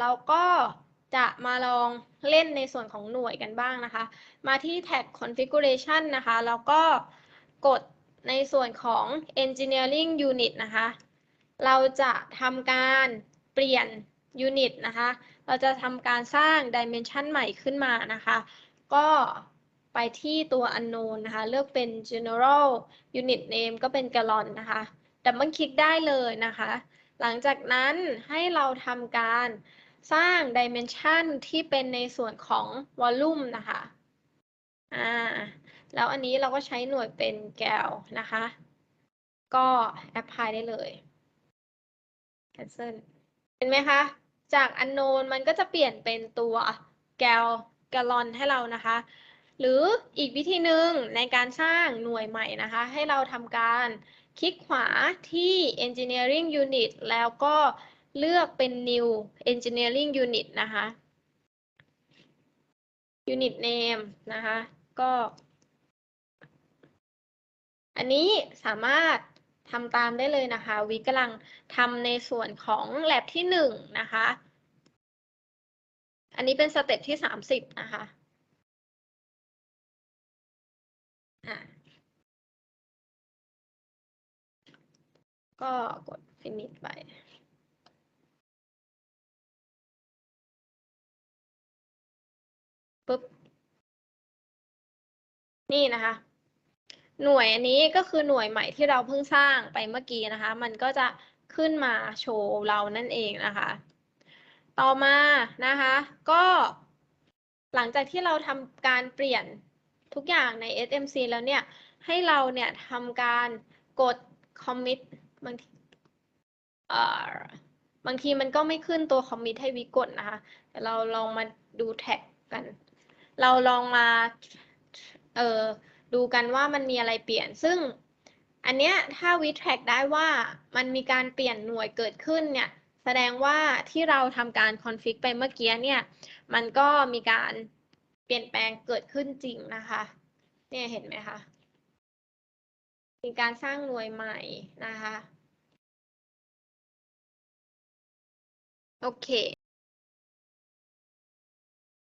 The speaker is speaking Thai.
เราก็จะมาลองเล่นในส่วนของหน่วยกันบ้างนะคะ มาที่แท็ก configuration นะคะ แล้วก็กดในส่วนของ engineering unit นะคะ เราจะทำการเปลี่ยน unit นะคะ เราจะทำการสร้าง dimension ใหม่ขึ้นมานะคะ ก็ไปที่ตัว unknown นะคะ เลือกเป็น general unit name ก็เป็น gallon นะคะดับเบิลคลิกได้เลยนะคะ หลังจากนั้นให้เราทำการ สร้าง dimension ที่เป็นในส่วนของ volume นะคะ อ่า แล้วอันนี้เราก็ใช้หน่วยเป็นแกลนะคะ ก็ apply ได้เลย cancel เห็นไหมคะ จาก unknown มันก็จะเปลี่ยนเป็นตัวแกลแกลลอนให้เรานะคะ หรืออีกวิธีหนึ่งในการสร้างหน่วยใหม่นะคะ ให้เราทำการคลิกขวาที่ engineering unit แล้วก็ เลือกเป็น new engineering unit นะคะ unit name นะคะ ก็ อันนี้สามารถทำตามได้เลยนะคะ วิกำลังทำในส่วนของ lab ที่หนึ่งนะคะ อันนี้เป็นสเต็ปที่สามสิบนะคะอะก็กด finish ไป ปุ๊บ นี่นะคะ หน่วยอันนี้ก็คือหน่วยใหม่ที่เราเพิ่งสร้างไปเมื่อกี้นะคะ มันก็จะขึ้นมาโชว์เรานั่นเองนะคะ ต่อมานะคะ ก็หลังจากที่เราทำการเปลี่ยนทุกอย่างใน SMC แล้วเนี่ย ให้เราเนี่ยทำการกด commit บางทีเอ่อบางทีมันก็ไม่ขึ้นตัว commit ให้วิกดนะคะ แต่เราลองมาดูแท็กกัน เราลองมาเอ่อดูกันว่ามันมีอะไรเปลี่ยน ซึ่งอันเนี้ยถ้าวิแทร็กได้ว่ามันมีการเปลี่ยนหน่วยเกิดขึ้นเนี่ยแสดงว่าที่เราทำการคอนฟิกไปเมื่อกี้เนี่ย มันก็มีการเปลี่ยนแปลงเกิดขึ้นจริงนะคะ เนี่ยเห็นไหมคะ มีการสร้างหน่วยใหม่นะคะ โอเค